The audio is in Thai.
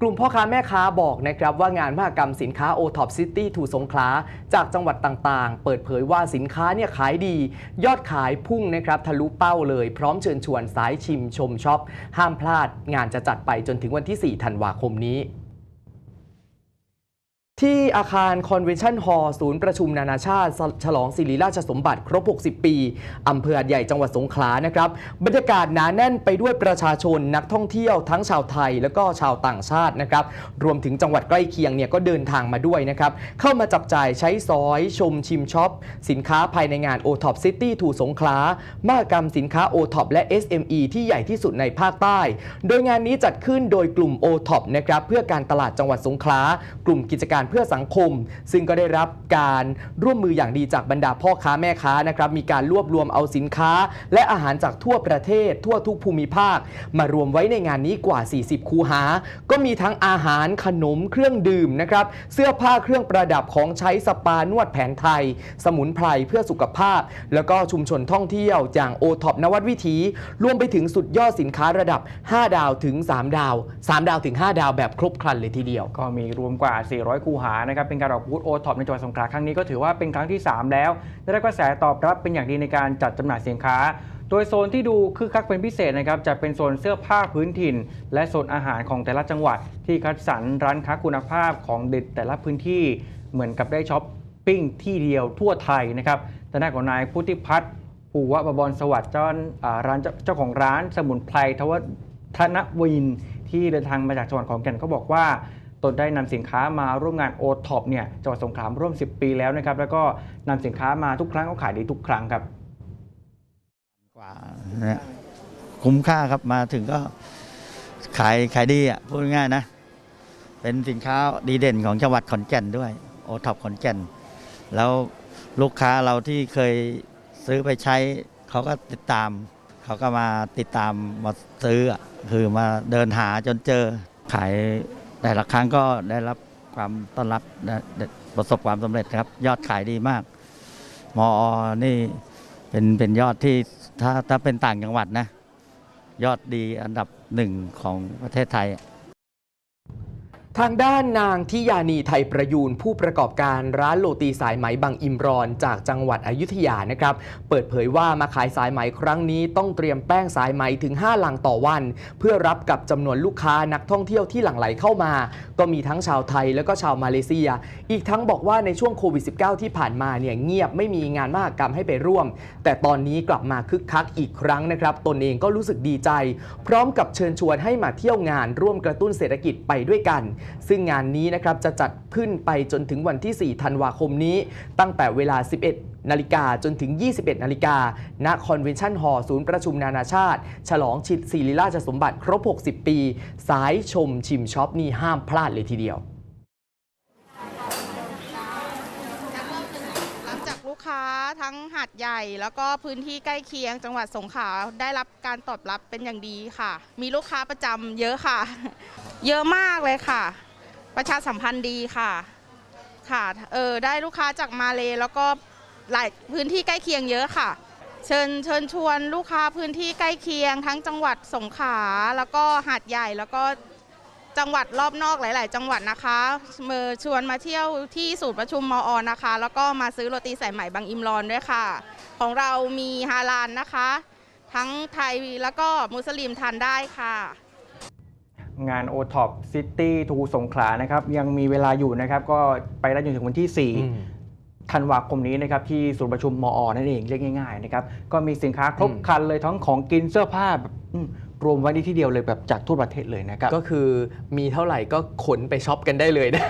กลุ่มพ่อค้าแม่ค้าบอกนะครับว่างานมหกรรมสินค้า o t o p City ถูสงขลาจากจังหวัดต่างๆ เปิดเผยว่าสินค้าเนี่ยขายดี ยอดขายพุ่งนะครับทะลุเป้าเลยพร้อมเชิญชวนสายชิมชมช็อป ห้ามพลาดงานจะจัดไปจนถึงวันที่ 4 ธันวาคมนี้ ที่อาคารคอนเวนชั่นฮอลล์ศูนย์ประชุมนานาชาติ ฉลองศิริราชสมบัติครบ 60 ปี อำเภอใหญ่จังหวัดสงขลานะครับ บรรยากาศหนาแน่นไปด้วยประชาชนนักท่องเที่ยวทั้งชาวไทย แล้วก็ชาวต่างชาตินะครับ รวมถึงจังหวัดใกล้เคียงเนี่ยก็เดินทางมาด้วยนะครับ เข้ามาจับจ่ายใช้สอยชมชิมช็อป สินค้าภายในงาน o t o p City ทูสงขลามหกรรมสินค้า o t o p และ SME ที่ใหญ่ที่สุดในภาคใต้ โดยงานนี้จัดขึ้นโดยกลุ่ม o t o p นะครับเพื่อการตลาดจังหวัดสงขลากลุ่มกิจการเพื่อสังคม ซึ่งก็ได้รับการร่วมมืออย่างดีจากบรรดาพ่อค้าแม่ค้านะครับมีการรวบรวมเอาสินค้า และอาหารจากทั่วประเทศ ทั่วทุกภูมิภาค มารวมไว้ในงานนี้กว่า 40 คูหา ก็มีทั้งอาหารขนมเครื่องดื่มนะครับเสื้อผ้าเครื่องประดับของใช้สปานวดแผนไทย สมุนไพรเพื่อสุขภาพ แล้วก็ชุมชนท่องเที่ยวอย่างโอท็อปนวัดวิถีรวมไปถึงสุดยอดสินค้าระดับ 5 ดาวถึง 3 ดาว 3 ดาวถึง 5 ดาวแบบครบครันเลยทีเดียว ก็มีรวมกว่า 400 คูหานะครับเป็นการออกบูธโอท็อปในจังหวัดสงขลาครั้งนี้ก็ถือว่าเป็นครั้งที่ 3 แล้ว ได้รับกระแสตอบรับเป็นอย่างดีในการจัดจำหน่ายสินค้า โดยโซนที่ดูคึกคักเป็นพิเศษนะครับจะเป็นโซนเสื้อผ้าพื้นถิ่น และโซนอาหารของแต่ละจังหวัด ที่คัดสรรร้านค้าคุณภาพของเด็ดแต่ละพื้นที่เหมือนกับได้ช้อปปิ้งที่เดียวทั่วไทยนะครับแต่หน้าของนายพุทธิพัฒน์ภูวะบวรสวัสดิ์เจ้าร้านเจ้าเจ้าของร้านสมุนไพรทวธนวินที่เดินทางมาจากจังหวัดขอนแก่นก็บอกว่า ตนได้นำสินค้ามาร่วมงานโอท็อปเนี่ยจังหวัดสงขลาร่วม 10 ปีแล้วนะครับ แล้วก็นำสินค้ามาทุกครั้งก็ขายดีทุกครั้งครับกว่านะคุ้มค่าครับมาถึงก็ขายขายดีอะพูดง่ายนะ เป็นสินค้าดีเด่นของจังหวัดขอนแก่นด้วยโอท็อปขอนแก่น แล้วลูกค้าเราที่เคยซื้อไปใช้เขาก็ติดตาม เขาก็มาติดตามมาซื้ออะคือมาเดินหาจนเจอขาย แต่ละครั้งก็ได้รับความต้อนรับนะประสบความสำเร็จครับ ยอดขายดีมาก มอ นี่เป็นเป็นยอดที่ถ้าถ้าเป็นต่างจังหวัดนะ ยอดดีอันดับหนึ่งของประเทศไทย ทางด้านนางทิยานีไทยประยูนผู้ประกอบการร้านโรตีสายไหมบางอิมรอน จากจังหวัดอยุธยานะครับ เปิดเผยว่ามาขายสายไหมครั้งนี้ต้องเตรียมแป้งสายไหมถึง 5 ลังต่อวัน เพื่อรับกับจำนวนลูกค้านักท่องเที่ยวที่หลั่งไหลเข้ามา ก็มีทั้งชาวไทยแล้วก็ชาวมาเลเซีย อีกทั้งบอกว่าในช่วงโควิด -19 ที่ผ่านมาเนี่ยเงียบไม่มีงานมหกรรมให้ไปร่วม แต่ตอนนี้กลับมาคึกคักอีกครั้งนะครับตนเองก็รู้สึกดีใจ พร้อมกับเชิญชวนให้มาเที่ยวงานร่วมกระตุ้นเศรษฐกิจไปด้วยกันซึ่งงานนี้นะครับจะจัดขึ้นไปจนถึงวันที่ 4 ธันวาคมนี้ ตั้งแต่เวลา 11 นาฬิกาจนถึง 21 นาฬิกา ณ คอนเวนชั่นฮอลล์ศูนย์ประชุมนานาชาติ ฉลองชิดศิริราชสมบัติครบ 60 ปี สายชมชิมช็อปนี่ห้ามพลาดเลยทีเดียว หลังจากลูก ค้าทั้งหาดใหญ่แล้วก็พื้นที่ใกล้เคียงจังหวัดสงขลาได้รับการตอบรับเป็นอย่างดีค่ะ มีลูกค้าประจำเยอะค่ะ เยอะมากเลยค่ะ ประชาสัมพันธ์ดีค่ะค่ะเออได้ลูกค้าจากมาเลแล้วก็หลายพื้นที่ใกล้เคียงเยอะค่ะ เชิญเชิญชวนลูกค้าพื้นที่ใกล้เคียง ทั้งจังหวัดสงขลาแล้วก็หาดใหญ่แล้วก็ จังหวัดรอบนอกหลาย ๆ จังหวัดนะคะเมื่อชวนมาเที่ยวที่ศูนย์ประชุมมอนะคะ แล้วก็มาซื้อโรตีสายไหมบางอิมรอนด้วยค่ะ ของเรามีฮาลานนะคะ ทั้งไทยแล้วก็มุสลิมทานได้ค่ะงาน o t o p City ทูสงขลานะครับยังมีเวลาอยู่นะครับ ก็ไปได้จนถึงวันที่ 4 ธันวาคมนี้นะครับที่ศูนย์ประชุมมอ นั่นเองเรียกง่ายๆนะครับก็มีสินค้าครบอืมครันเลยทั้งของกินเสื้อผ้าแบบอืม รวมไว้ในที่เดียวเลยแบบจากทั่วประเทศเลยนะครับ ก็คือมีเท่าไหร่ก็ขนไปช็อปกันได้เลยนะ